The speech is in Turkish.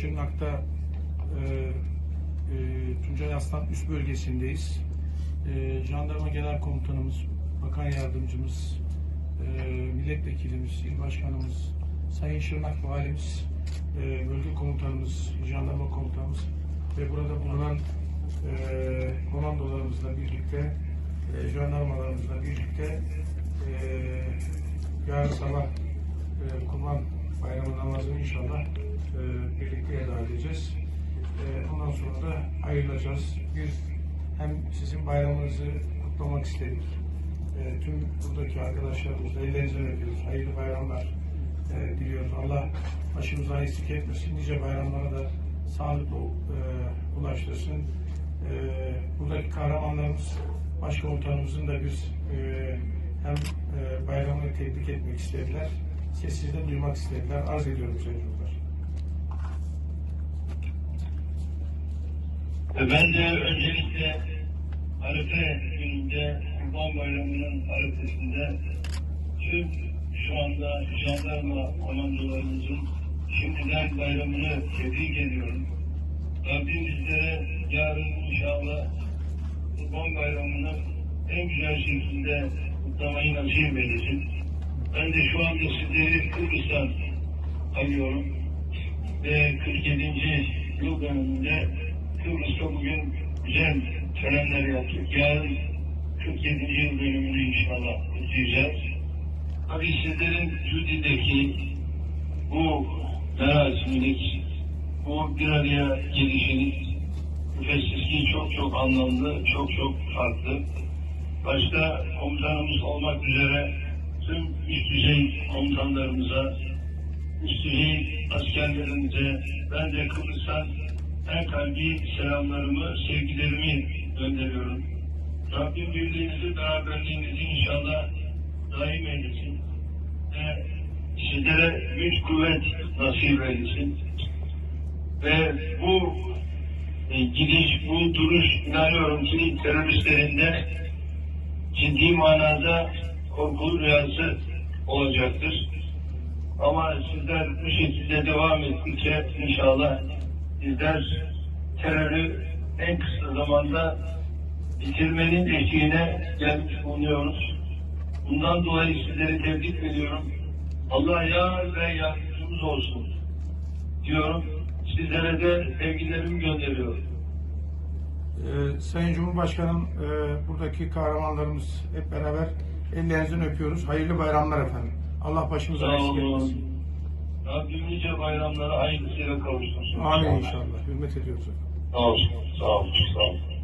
Şırnak'ta e, e, Tuncay Aslan üst bölgesindeyiz. E, Jandarma Genel Komutanımız, Bakan Yardımcımız, e, Milletvekilimiz, İl Başkanımız, Sayın Şırnak Valimiz, e, Bölge Komutanımız, Jandarma Komutanımız ve burada bulunan e, komandolarımızla birlikte, e, jandarmalarımızla birlikte e, yarın sabah e, Kurban Bayramı namazını inşallah birlikte eda edeceğiz. E, ondan sonra da ayrılacağız. Bir hem sizin bayramınızı kutlamak istedik. E, tüm buradaki arkadaşlarımızla ellerinizden öpüyoruz. Hayırlı bayramlar e, diliyoruz. Allah başımıza eksik etmesin. Nice bayramlara da sağlıklı e, ulaştırsın. E, buradaki kahramanlarımız, başkomutanımızın da biz e, hem e, bayramını tebrik etmek istediler. Sesini de duymak istediler. Arz ediyorum Sayın Cumhurbaşkanı. Ve Ben de öncelikle Arife gününde Kurban Bayramı'nın arifesinde tüm şu anda jandarma komandolarımızın şimdiden bayramını tebrik ediyorum. Rabbim bizlere yarın inşallah Kurban Bayramı'nı en güzel şekilde kutlamayı nasip eylesin. Ben de şu anda sizleri Kıbrıs'tan arıyorum ve 47. yıl dönümünde Kıbrıs'ta bugün güzel törenler yaptık. Yarın 47. yıl dönümünü inşallah kutlayacağız. Tabii sizlerin Cudi'deki bu merasimlik, bu bir araya gelişiniz ki çok çok anlamlı, çok çok farklı. Başta komutanımız olmak üzere tüm üst düzey komutanlarımıza, üst düzey askerlerimize ben de Kıbrıs'tan kalbi selamlarımı, sevgilerimi gönderiyorum. Rabbim birliğinizi, beraberliğinizi inşallah daim eylesin. Ve sizlere güç kuvvet nasip eylesin. Ve bu e, gidiş, bu duruş inanıyorum ki teröristlerin de ciddi manada korkulu rüyası olacaktır. Ama sizler bu şekilde devam ettikçe inşallah bizler terörü en kısa zamanda bitirmenin eşiğine gelmiş bulunuyoruz. Bundan dolayı sizleri tebrik ediyorum. Allah yar ve yardımcımız olsun diyorum. Sizlere de sevgilerimi gönderiyorum. Ee, Sayın Cumhurbaşkanım, e, buradaki kahramanlarımız hep beraber ellerinizden öpüyoruz. Hayırlı bayramlar efendim. Allah başımıza eksik etmesin. Rabbim nice bayramlara aynısıyla kavuştursun. Amin inşallah. Hürmet ediyoruz efendim. Oh, so, so.